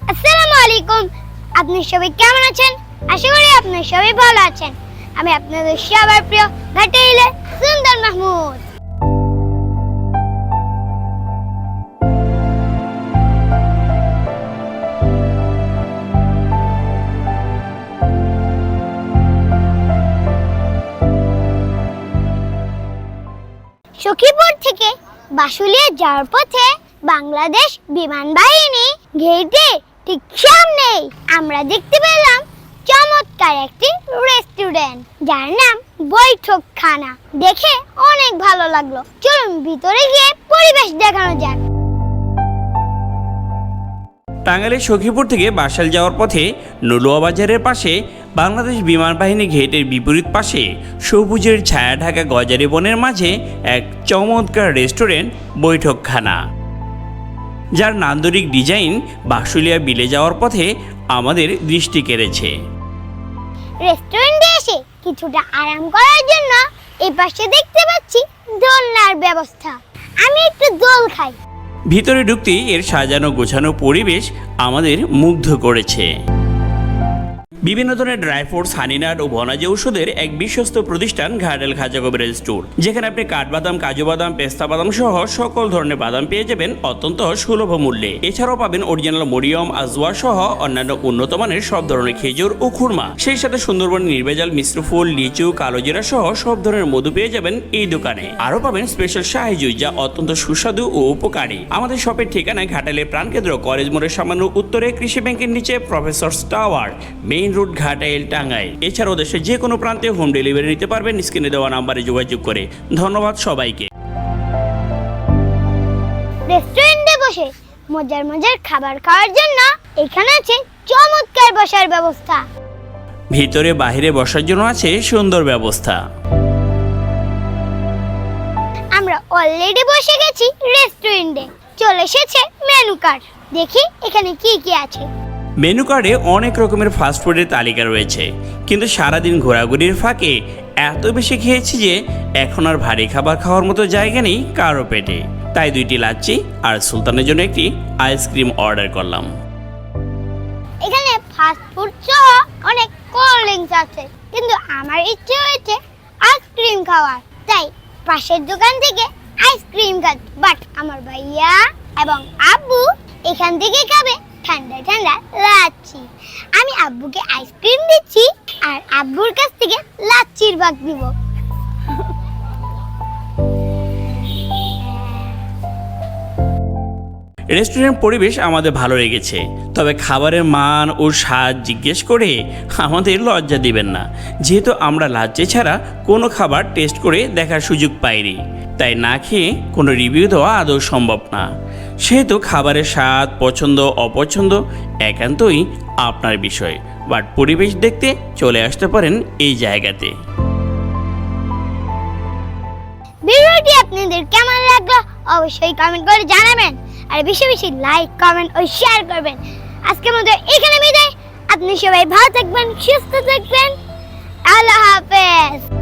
আসসালামু আলাইকুম। আপনি সবাই কেমন আছেন? আশা করি সবাই ভালো আছেন। আমি আপনাদের সবার প্রিয় সুন্দর মাহমুদ। সখীপুর থেকে বাসুলিয়া যাওয়ার পথে বাংলাদেশ বিমান বাহিনী গেটে ঠিক সামনেই আমরা দেখতে পেলাম চমৎকার একটি রেস্টুরেন্ট, যার নাম বৈঠকখানা। দেখে অনেক ভালো লাগল। চলুন ভিতরে গিয়ে পরিবেশ দেখানো যাক। টাঙ্গাইলের সখীপুর থেকে বাসাল যাওয়ার পথে নলুয়া বাজারের পাশে বাংলাদেশ বিমান বাহিনী ঘেটের বিপরীত পাশে সবুজের ছায়া ঢাকা গজারি বনের মাঝে এক চমৎকার রেস্টুরেন্ট, বৈঠকখানা। যার নান্দরিক ডিজাইন বাসুলিয়া বিলে যাওয়ার পথে আমাদের দৃষ্টি কেড়েছে। রেস্টুরেন্টে এসে কিছুটা আরাম করার জন্য এই পাশে দেখতে পাচ্ছি দোলনার ব্যবস্থা। আমি একটু দোল খাই। ভিতরে ঢুকতেই এর সাজানো গোছানো পরিবেশ আমাদের মুগ্ধ করেছে। বিভিন্ন ধরনের ড্রাই ফ্রুটস হানিনাট ও বনাজি ঔষধের এক বিশ্বস্ত প্রতিষ্ঠান ঘাটাল খাজা কবিরাজ স্টোর, যেখানে আপনি কাঠবাদাম, কাজু বাদাম, পেস্তা বাদাম সহ সকল ধরনের বাদাম পেয়ে যাবেন অত্যন্ত সুলভ মূল্যে। এছাড়াও পাবেন অরিজিনাল মরিয়ম, আজওয়া সহ অন্যান্য উন্নত মানের সব ধরনের খেজুর ও খুরমা। সেই সাথে সুন্দরবন নির্ভেজাল মিশ্র ফুল, লিচু কালোজিরা সহ সব ধরনের মধু পেয়ে যাবেন এই দোকানে। আরও পাবেন স্পেশাল শাহি জুই, যা অত্যন্ত সুস্বাদু ও উপকারী। আমাদের শপের ঠিকানায় ঘাটালের প্রাণকেন্দ্র, কলেজ মোড়ের সামান্য উত্তরে কৃষি ব্যাংকের নিচে professor tower main road Ghatail Tangail এছাড়াও দেশের যে কোনো প্রান্তে হোম ডেলিভারি নিতে পারবেন। স্ক্রিনে দেওয়া নাম্বারে যোগাযোগ করে ধন্যবাদ সবাইকে। রেস্টুরেন্টে বসে মজার মজার খাবার খাওয়ার জন্য এখানে আছে চমৎকার বসার ব্যবস্থা। ভিতরে বাইরে বসার জন্য আছে সুন্দর ব্যবস্থা। আমরা অলরেডি বসে গেছি রেস্টুরেন্টে চলে এসেছে মেনু কার্ড দেখি এখানে কি কি আছে। মেনু কার্ডে অনেক রকমের ফাস্টফুডের তালিকা রয়েছে। কিন্তু সারাদিন ঘোরাঘুরির ফাঁকে এত বেশি খেয়েছি যে এখন আর ভারী খাবার খাওয়ার মতো জায়গা নেই কারও পেটে। তাই দুইটি লাচ্ছি আর সুলতানের জন্য একটি আইসক্রিম অর্ডার করলাম। এখানে ফাস্ট ফুড সহ অনেক কোল্ড ড্রিঙ্কস আছে, কিন্তু আমার ইচ্ছে হয়েছে আইসক্রিম খাওয়ার। তাই পাশের দোকান থেকে আইসক্রিম খাচ্ছি। বাট আমার ভাইয়া এবং আব্বু এখান থেকে খাবে ঠান্ডা ঠান্ডা লাচ্ছি। আমি আব্বুকে আইসক্রিম দিচ্ছি আর আব্বুর কাছ থেকে লাচ্ছির ভাগ দিব। রেস্টুরেন্ট পরিবেশ আমাদের ভালো লেগেছে, তবে খাবারের মান ও স্বাদ জিজ্ঞেস করে আমাদের লজ্জা দিবেন না। যেহেতু আমরা লাজ্জে ছাড়া কোনো খাবার টেস্ট করে দেখার সুযোগ পাইনি, তাই না খেয়ে কোনো রিভিউ দেওয়া আদৌ সম্ভব না। সেহেতু খাবারের স্বাদ, পছন্দ, অপছন্দ একান্তই আপনার বিষয়। বাট পরিবেশ দেখতে চলে আসতে পারেন এই জায়গাতে। ভিডিওটি আপনাদের কেমন লাগল অবশ্যই কমেন্ট করে জানাবেন। আর বেশি বেশি লাইক কমেন্ট ও শেয়ার করবেন। আজকের মতো এখানে বিদায়। আপনি সবাই ভালো থাকবেন, সুস্থ থাকবেন। আল্লাহ হাফেজ।